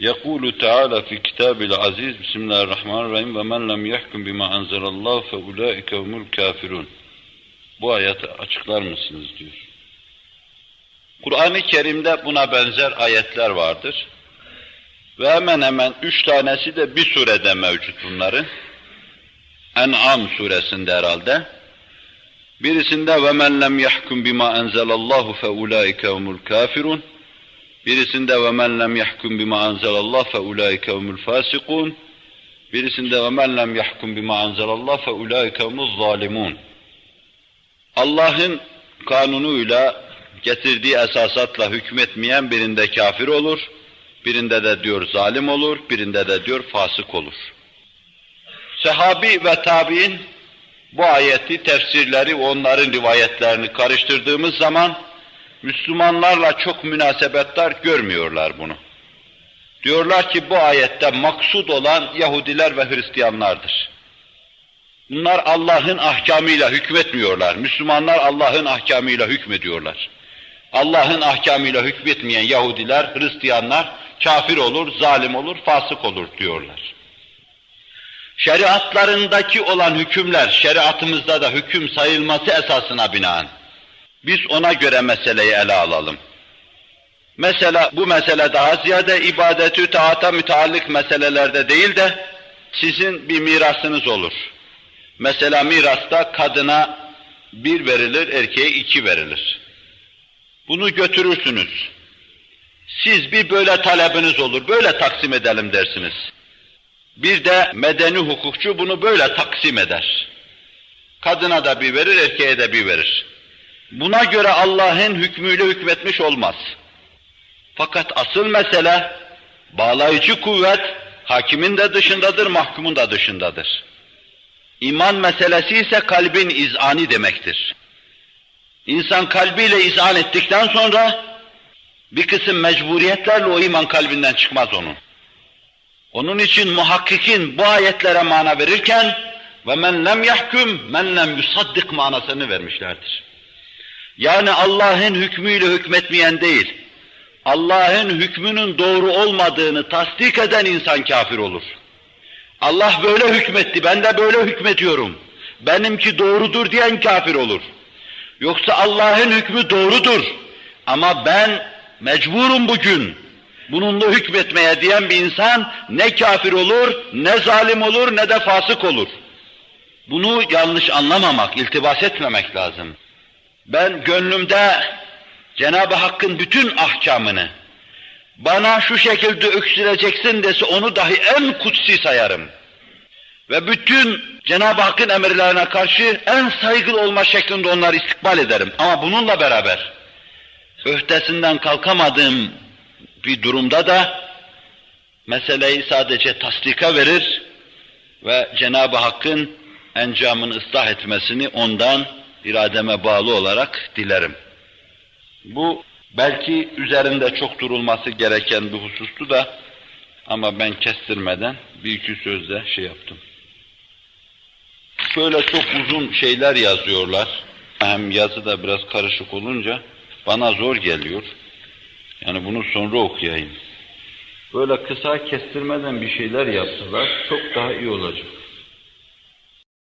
يقول تعالى في كتاب العزيز بسم الله الرحمن الرحيم ومن لم يحكم بما أنزل الله فأولئك هم الكافرون Bu ayeti açıklar mısınız diyor. Kur'an-ı Kerim'de buna benzer ayetler vardır. Ve hemen hemen üç tanesi de bir surede mevcut bunların. En'am suresinde herhalde. Birisinde ve men lem yahkum bima enzelallahu fe ulaike humul kafirun. Birisinde ve men lem yahkum bima enzelallah fe ulaike humul fasikun. Birisinde ve men lem yahkum bima enzelallah fe ulaike humuz zalimun. Allah'ın kanunuyla getirdiği esasatla hükmetmeyen birinde kafir olur, birinde de diyor zalim olur, birinde de diyor fasık olur. Sehabi ve tabi'in bu ayeti, tefsirleri onların rivayetlerini karıştırdığımız zaman Müslümanlarla çok münasebetler görmüyorlar bunu. Diyorlar ki bu ayette maksud olan Yahudiler ve Hristiyanlardır. Bunlar Allah'ın ahkamıyla hükmetmiyorlar. Müslümanlar Allah'ın ahkamıyla hükmediyorlar. Allah'ın ahkamıyla hükmetmeyen Yahudiler, Hristiyanlar kafir olur, zalim olur, fasık olur diyorlar. Şeriatlarındaki olan hükümler, şeriatımızda da hüküm sayılması esasına binaen. Biz ona göre meseleyi ele alalım. Mesela bu mesele daha ziyade ibadetü taata müteallik meselelerde değil de sizin bir mirasınız olur. Mesela mirasta kadına bir verilir, erkeğe iki verilir. Bunu götürürsünüz. Siz bir böyle talebiniz olur, böyle taksim edelim dersiniz. Bir de medeni hukukçu bunu böyle taksim eder. Kadına da bir verir, erkeğe de bir verir. Buna göre Allah'ın hükmüyle hükmetmiş olmaz. Fakat asıl mesele, bağlayıcı kuvvet, hakimin de dışındadır, mahkumun da dışındadır. İman meselesi ise kalbin izani demektir. İnsan kalbiyle izan ettikten sonra, bir kısım mecburiyetlerle o iman kalbinden çıkmaz onun. Onun için muhakkikin bu ayetlere mana verirken ve men lem yahkum men lem yusaddik manasını vermişlerdir. Yani Allah'ın hükmüyle hükmetmeyen değil, Allah'ın hükmünün doğru olmadığını tasdik eden insan kafir olur. Allah böyle hükmetti, ben de böyle hükmetiyorum. Benimki doğrudur diyen kafir olur. Yoksa Allah'ın hükmü doğrudur ama ben mecburum bugün, bununla hükmetmeye diyen bir insan ne kafir olur, ne zalim olur, ne de fasık olur. Bunu yanlış anlamamak, iltibas etmemek lazım. Ben gönlümde Cenab-ı Hakk'ın bütün ahkamını bana şu şekilde öksüreceksin dese onu dahi en kutsi sayarım. Ve bütün Cenab-ı Hakk'ın emirlerine karşı en saygılı olma şeklinde onları istikbal ederim. Ama bununla beraber öhtesinden kalkamadığım bir durumda da meseleyi sadece tasdika verir ve Cenab-ı Hakk'ın encamını ıslah etmesini ondan irademe bağlı olarak dilerim. Bu belki üzerinde çok durulması gereken bir husustu da ama ben kestirmeden bir iki sözle şey yaptım. Şöyle çok uzun şeyler yazıyorlar. Hem yazı da biraz karışık olunca bana zor geliyor. Yani bunu sonra okuyayım. Böyle kısa kestirmeden bir şeyler yapsalar çok daha iyi olacak.